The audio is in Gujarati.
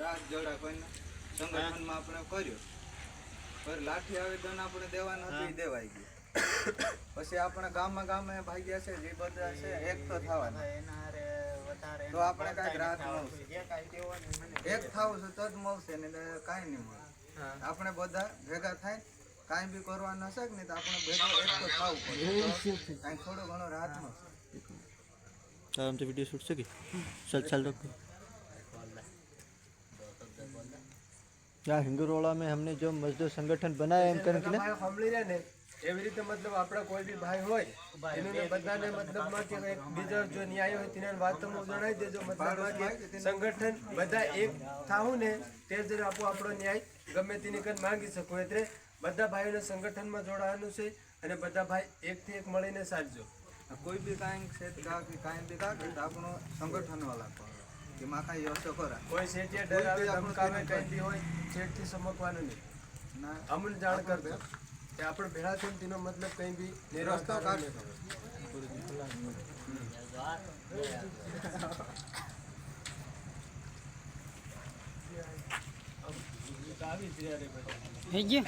રાત જોડા કોઈને સંગઠનમાં આપણે કર્યો. પર લાઠી આવેદન આપણે દેવાનું હતું ઈ દેવાઈ ગયું. પછી આપણે ગામમાં ગામે ભાગ્યા છે જે બધા છે એક તો થવાના. તો આપણે કાંઈક રાહત મળશે. એક થાવ છે તો જ મળશે ને કાંઈ નહીં મળે. આપણે બધા ભેગા થાય કાંઈ બી કરવાનું હશે નહીં તો આપણે ભેગા એક તો થવું પડે. કાંઈ થોડો ઘણો રાહત મળશે. તાર વીડિયો શૂટ છે કે? ચાલ ચાલ रखो यहाँ हिंगरोला में हमने जो मजदूर संगठन बनाया है इनका બધા ભાઈ સાંભળી રહ્યા ને એવી રીતે મતલબ આપણા કોઈ બી ભાઈ હોય એનું ને બધાને મતલબમાં કે એક બીજો જો ન્યાય હોય તેના વાત તમે જણાવી દેજો મતલબમાં કે સંગઠન બધા એક થાવું ને તે જ આપો આપણો ન્યાય ગમે તેની કન માંગી શકો એટલે બધા ભાઈઓને સંગઠનમાં જોડાવાનું છે અને બધા ભાઈ એકથી એક મળીને સાચજો કોઈ બી કાંઈ છે તો કાંઈ કાંઈ બી કાંઈ તો આપણો સંગઠન વાળા પર કે માખા કાંઈ યશો કરા કોઈ શેઠિયા ડરાવે ધમકાવે કંઈ બી હોય શેઠથી સમકવાનું નહીં. ના. અમને જાણ કરજો કે આપણે ભેળા છે તેનો મતલબ કંઈ બી રસ્તો નિરસ્તો કાઢશો થઈ ગયું?